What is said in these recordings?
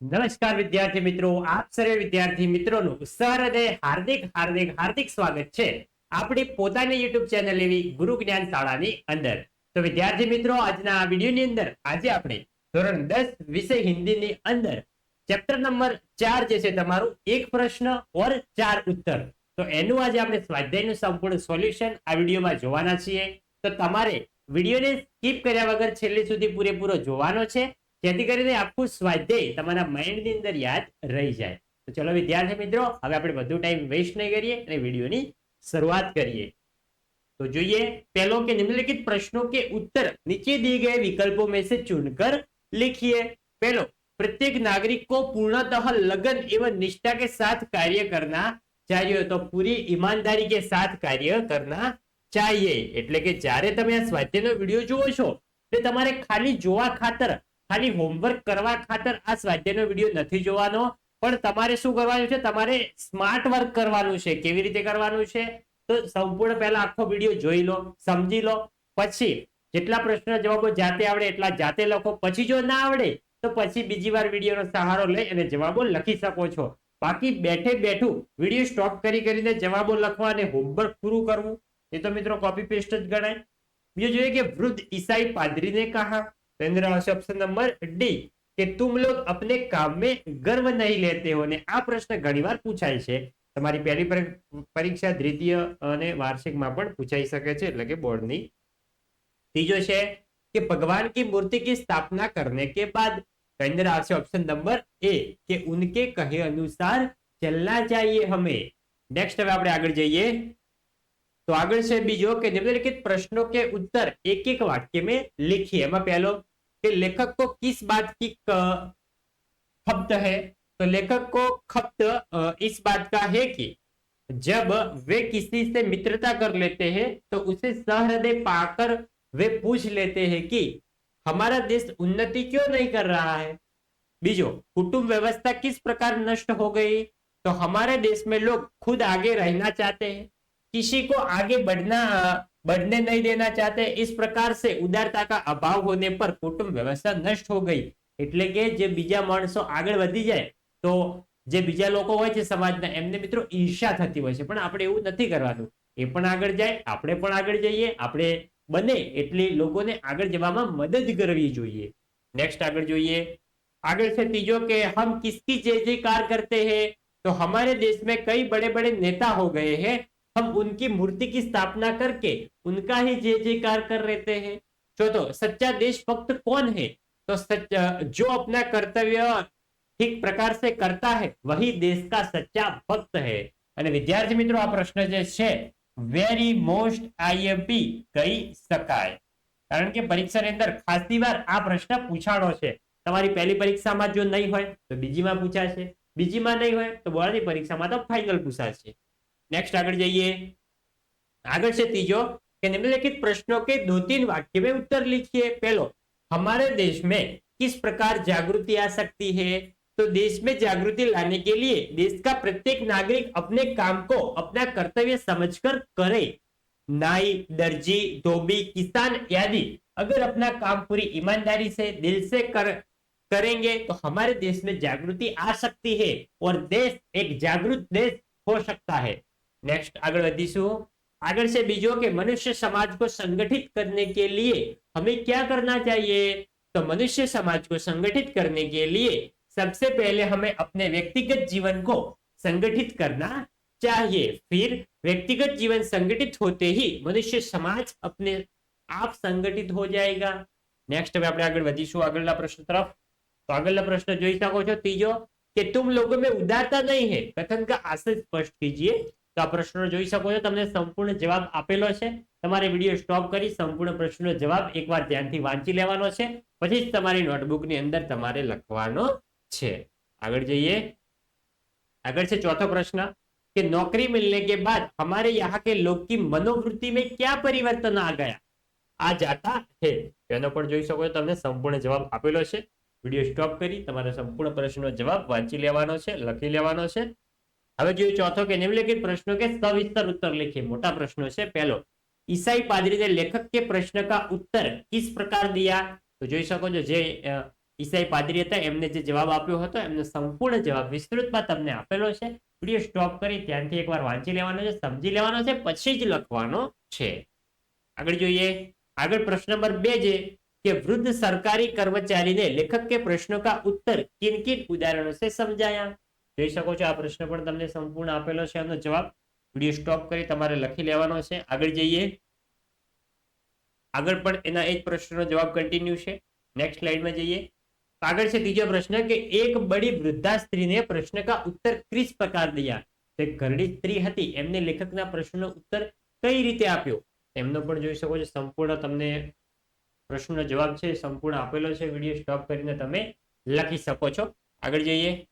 નમસ્કાર વિદ્યાર્થી મિત્રો, આપ સર્વે વિદ્યાર્થી મિત્રોનું સહૃદય, હાર્દિક હાર્દિક હાર્દિક સ્વાગત છે આપણી પોતાની યુટ્યુબ ચેનલ એવી ગુરુ જ્ઞાન શાળાની અંદર. તો વિદ્યાર્થી મિત્રો, આજના આ વિડીયોની અંદર આજે આપણે ધોરણ દસ વિષય હિન્દીની અંદર ચેપ્ટર નંબર ચાર જે છે તમારું એક પ્રશ્ન ઓર ચાર ઉત્તર. તો એનું આજે આપણે સ્વાધ્યાયનું સંપૂર્ણ સોલ્યુશન આ વિડીયોમાં જોવાના છીએ. તો તમારે વિડીયોને સ્કીપ કર્યા વગર છેલ્લે સુધી પૂરેપૂરો જોવાનો છે. જેથી કરીને આખું સ્વાધ્યાય તમારા માઇન્ડની અંદર યાદ રહી જાય તો ચલો વિદ્યાર્થી મિત્રો હવે આપણે વધુ ટાઈમ વેસ્ટ નહીં કરીએ અને વિડીયોની શરૂઆત કરીએ तो જોઈએ पहलो के निम्नलिखित प्रश्नों के उत्तर नीचे दिए गए विकल्पों में से चुनकर लिखिए पहलो प्रत्येक नागरिक को पूर्णतः लगन एवं निष्ठा के साथ कार्य करना चाहिए तो पूरी ईमानदारी के साथ कार्य करना चाहिए એટલે કે જ્યારે તમે આ સ્વાધ્યાયનો વિડીયો જુઓ છો એટલે તમારે ખાલી જોવા ખાતર ખાલી હોમવર્ક કરવા ખાતર આ સ્વાધ્યાયનો વીડિયો નથી જોવાનો. પણ તમારે શું કરવાનું છે? તમારે સ્માર્ટ વર્ક કરવાનું છે. કેવી રીતે કરવાનું છે? તો સંપૂર્ણ પહેલા આખો વીડિયો જોઈ લો, સમજી લો. પછી જેટલા પ્રશ્ન જવાબો જાતે આવડે એટલા જાતે લખો. પછી જો ના આવડે, તો પછી બીજી વાર વિડીયોનો સહારો લઈ અને જવાબો લખી શકો છો. બાકી બેઠે બેઠું વીડિયો સ્ટોપ કરી કરીને જવાબો લખવા અને હોમવર્ક પૂરું કરવું, એ તો મિત્રો કોપી પેસ્ટ જ ગણાય. બીજું જોઈએ કે વૃદ્ધ ઈસાઈ પાદરીને કહા. तो अंदर આવશે ઓપ્શન નંબર ડી કે तुम लोग अपने काम में गर्व नहीं लेते हो ને આ પ્રશ્ન ઘણીવાર પૂછાય છે તમારી પહેલી પરી- પરીક્ષા દ્વિતીય અને વાર્ષિકમાં પણ પૂછાઈ શકે છે એટલે કે બોર્ડની ત્રીજો છે કે ભગવાન की मूर्ति की स्थापना करने के बाद तो अंदर આવશે ઓપ્શન નંબર એ કે उनके कहे अनुसार चलना चाहिए हमें નેક્સ્ટ હવે આપણે આગળ જઈએ તો આગળ છે બીજો કે निम्नलिखित प्रश्नों के उत्तर एक एक वाक्य में लिखिए એમાં પહેલો कि लेखक को किस बात की खपत है? तो लेखक को खपत इस बात का है कि जब वे किसी से मित्रता कर लेते हैं तो उसे सहृदय पाकर वे पूछ लेते हैं कि हमारा देश उन्नति क्यों नहीं कर रहा है? बीजो, कुटुंब व्यवस्था किस प्रकार नष्ट हो गई? तो हमारे देश में लोग खुद आगे रहना चाहते हैं। किसी को आगे बढ़ना बढ़ने नहीं देना चाहते इस प्रकार से उदारता का अभाव होने पर कुटुंब व्यवस्था नष्ट हो गई એટલે કે જે બીજા માણસો આગળ વધી જાય તો જે બીજા લોકો હોય છે સમાજના એમને મિત્રો ઈર્ષા થતી હોય છે પણ આપણે એવું નથી કરવાનું એ પણ આગળ જાય આપણે પણ આગળ જઈએ આપણે બને એટલી લોકોને આગળ જવામાં મદદ કરવી જોઈએ નેક્સ્ટ આગળ જોઈએ આગળ છે ત્રીજો કે हम किसकी जय जयकार करते हैं तो हमारे देश में कई बड़े बड़े नेता हो गए हैं हम उनकी मूर्ति की स्थापना करके उनका ही जय जयकार कर लेते हैं चौथो सच्चा देश भक्त कौन है तो सच जो अपना कर्तव्य ठीक प्रकार से करता है वही देश का सच्चा भक्त है અને વિદ્યાર્થી મિત્રો આ પ્રશ્ન જે છે વેરી મોસ્ટ આઈએમપી કહી શકાય કારણ કે પરીક્ષાની અંદર ખાસી વાર આ પ્રશ્ન પૂછાણો છે તમારી પહેલી પરીક્ષામાં જો નહીં હોય તો બીજીમાં પૂછાશે બીજીમાં નહીં હોય તો બોર્ડની પરીક્ષામાં તો ફાઇનલ પૂછાશે नेक्स्ट आगे जाइए आगे से तीजो निम्नलिखित प्रश्नों के दो तीन वाक्य में उत्तर लिखिए पहलो हमारे देश में किस प्रकार जागृति आ सकती है तो देश में जागृति लाने के लिए देश का प्रत्येक नागरिक अपने काम को अपना कर्तव्य समझकर करे नाई दर्जी धोबी किसान आदि अगर अपना काम पूरी ईमानदारी से दिल से कर करेंगे तो हमारे देश में जागृति आ सकती है और देश एक जागरूक देश हो सकता है नेक्स्ट આગળ વધીશું આગળ से बीजो के मनुष्य समाज को संगठित करने के लिए हमें क्या करना चाहिए तो मनुष्य समाज को संगठित करने के लिए सबसे पहले हमें अपने व्यक्तिगत जीवन को संगठित करना चाहिए फिर व्यक्तिगत जीवन संगठित होते ही मनुष्य समाज अपने आप संगठित हो जाएगा नेक्स्ट હવે આપણે આગળ વધીશું આગળના પ્રશ્ન તરફ તો આગળના પ્રશ્ન જોઈ શકો છો ત્રીજો કે तुम लोगों में उदारता नहीं है कथन का आशय स्पष्ट कीजिए તો આ પ્રશ્નો જોઈ શકો છો તમને સંપૂર્ણ જવાબ આપેલો છે તમારે વિડીયો સ્ટોપ કરી સંપૂર્ણ પ્રશ્નનો જવાબ એકવાર ધ્યાનથી વાંચી લેવાનો છે પછી જ તમારી નોટબુકની અંદર તમારે લખવાનો છે આગળ જઈએ આગળ છે ચોથો પ્રશ્ન कि नौकरी मिलने के बाद हमारे यहाँ के लोग की मनोवृत्ति में क्या परिवर्तन आ गया आ जाता है એનો પણ જોઈ શકો છો તમને સંપૂર્ણ જવાબ આપેલો છે વિડીયો સ્ટોપ કરી તમારે સંપૂર્ણ પ્રશ્નનો જવાબ વાંચી લેવાનો છે લખી લેવાનો છે હવે જોઈએ ચોથો કે નિમ્નલિખિત પ્રશ્નો કે સવિસ્તર ઉત્તર લખીએ. મોટા પ્રશ્નો છે. પહેલો, ઈસાઈ પાદરી લેખક કે પ્રશ્ન કા ઉત્તર કિસ પ્રકાર દિયા? તો જોઈ શકો છો જે ઈસાઈ પાદરી હતા, એમને જે જવાબ આપ્યો હતો, એમનો સંપૂર્ણ જવાબ વિસ્તૃતમાં તમને આપેલો છે. વીડિયો સ્ટોપ કરી ત્યાંથી એકવાર વાંચી લેવાનો છે, સમજી લેવાનો છે, પછી જ લખવાનો છે. આગળ જોઈએ. આગળ પ્રશ્ન નંબર બે છે કે વૃદ્ધ સરકારી કર્મચારીને લેખક કે પ્રશ્નો કા ઉત્તર કિન કિન ઉદાહરણો છે સમજાયા? જોઈ શકો છો, આ પ્રશ્ન પણ તમને સંપૂર્ણ આપેલો છે. એનો જવાબ વીડિયો સ્ટોપ કરી તમારે લખી લેવાનો છે. આગળ જઈએ. આગળ પણ એના એ જ પ્રશ્નનો જવાબ કન્ટિન્યુ છે. નેક્સ્ટ સ્લાઇડમાં જઈએ. આગળ છે ત્રીજો પ્રશ્ન કે એક બડી વૃદ્ધા સ્ત્રીને પ્રશ્ન કા ઉત્તર કિસ પ્રકાર દિયા? તે ઘરડી સ્ત્રી હતી. એમને લેખકના પ્રશ્નનો ઉત્તર કઈ રીતે આપ્યો? એમનો પણ જોઈ શકો છો, સંપૂર્ણ તમને પ્રશ્નનો જવાબ છે, સંપૂર્ણ આપેલો છે. વીડિયો સ્ટોપ કરીને તમે લખી શકો છો. આગળ જઈએ.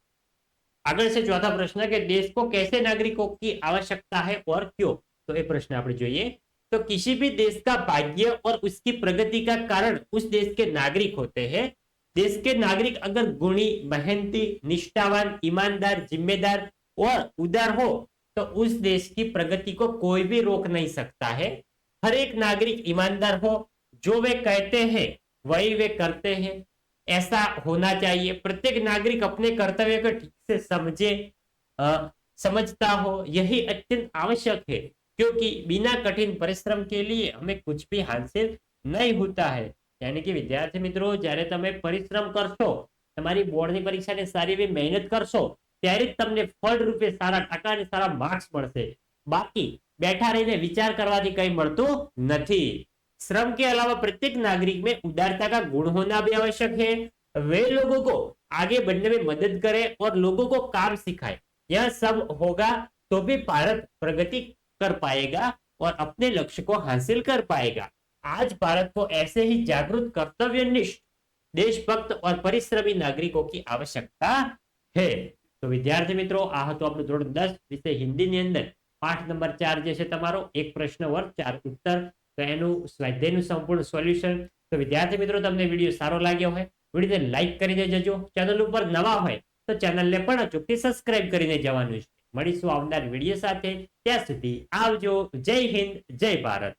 આગળ છે ચોથા પ્રશ્ન કે देश को कैसे नागरिकों की आवश्यकता है और क्यों तो ये प्रश्न આપણે જોઈએ तो किसी भी देश का भाग्य और उसकी प्रगति का कारण उस देश के नागरिक होते हैं देश के नागरिक अगर गुणी मेहनती निष्ठावान ईमानदार जिम्मेदार और उदार हो तो उस देश की प्रगति को कोई भी रोक नहीं सकता है हर एक नागरिक ईमानदार हो जो वे कहते हैं वही वे करते हैं ऐसा होना चाहिए प्रत्येक नागरिक अपने कर्तव्य को ठीक से समझे अ, समझता हो यही अत्यंत आवश्यक है क्योंकि बिना कठिन परिश्रम के लिए हमें कुछ भी हासिल नहीं होता है यानी कि વિદ્યાર્થી મિત્રો જ્યારે તમે પરિશ્રમ કરશો તમારી બોર્ડની પરીક્ષાની સારી એવી મહેનત કરશો ત્યારે જ તમને ફળ રૂપે સારા ટકા અને સારા માર્ક્સ મળશે બાકી બેઠા રહીને વિચાર કરવાથી કઈ મળતું નથી श्रम के अलावा प्रत्येक नागरिक में उदारता का गुण होना भी आवश्यक है वे लोगों को आगे बढ़ने में मदद करे और लोगों को काम सिखाए यह सब होगा तो भी भारत प्रगति कर पाएगा और अपने लक्ष्य को हासिल कर पाएगा आज भारत को ऐसे ही जागरूक कर्तव्यनिष्ठ देशभक्त और परिश्रमी नागरिकों की आवश्यकता है તો વિદ્યાર્થી મિત્રો આ હતું આપણું ધોરણ દસ વિષય હિન્દીની અંદર પાઠ નંબર ચાર જે છે તમારો એક પ્રશ્ન વર્ગ ચાર ઉત્તર તો એનું સ્વાધ્યાયનું સંપૂર્ણ સોલ્યુશન તો વિદ્યાર્થી મિત્રો, તમને વીડિયો સારો લાગ્યો હોય, વિડીયોને લાઈક કરીને જજો. ચેનલ ઉપર નવા હોય, તો ચેનલને પણ અચૂકથી સબસ્ક્રાઇબ કરીને જવાનું છે. મળીશું આવનાર વીડિયો સાથે. ત્યાં સુધી આવજો. જય હિન્દ, જય ભારત.